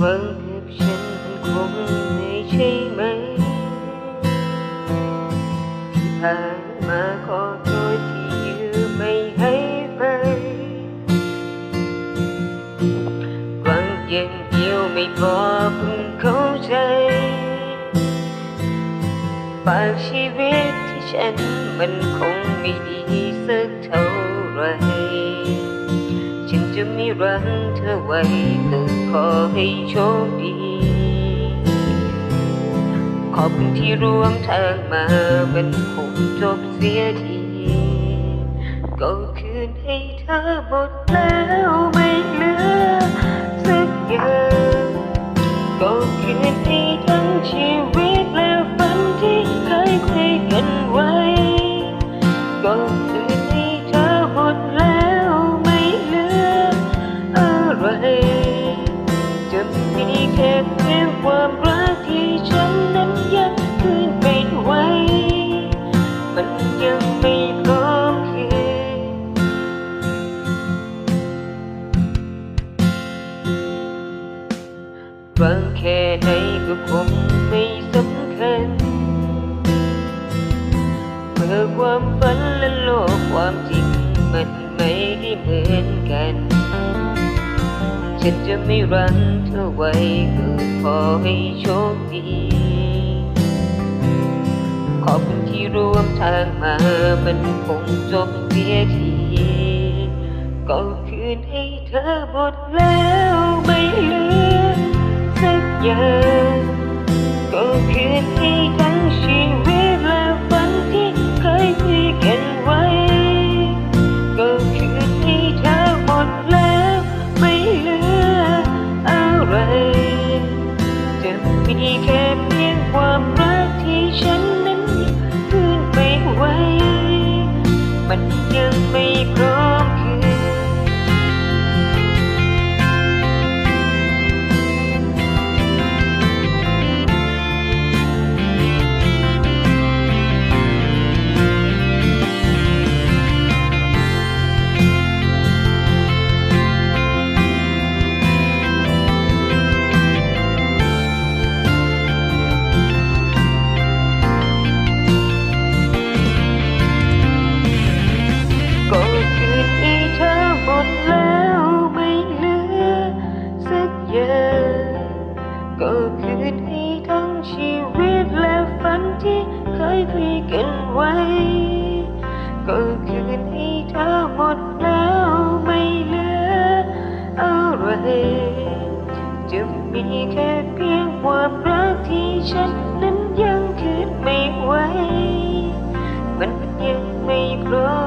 หวังกับฉันมันคงไม่ใช่ไหม ที่ผ่านมาขอโทษที่ยืมไม่ให้ไปหวังอย่างเดียวไม่พอเพิ่งเข้าใจฝากชีวิตที่ฉันมันคงไม่ดีสักเท่าไหรฉันจะ ไม่รักเธอไว้ก็ขอให้โชคดี ขอบคุณที่ร่วมทางมามันคงจบเสียทีก็คืนให้เธอหมดแล้วไม่เหลือสักอย่างก็คืนให้ทั้งชีวิต มีแค่เพียงความรักที่ฉันนั้นยังคืนไม่ไหวมันยังไม่พร้อมคืนหวังแค่ไหนก็คงไม่สำคัญเมื่อความฝันและโลกความจริงมันไม่ได้เหมือนกัน ฉันจะไม่รักเธอไว้ก็ขอให้โชคดี ขอบคุณที่ร่วมทางมามันคงจบเสียทีก็คืนให้เธอหมดแล้วไม่เหลือสักอย่างก็คืนให้ แค่เพียงความรักที่ฉันนั้นยังคืนไปไว้ มันยังไม่พร้อม ยคุยกันไว้ ก็คืนให้เธอหมดแล้วไม่เหลืออะไรจะมีแค่เพียงความรักที่ฉันนั้นยังคืนไม่ไหวมันยังไม่พร้อม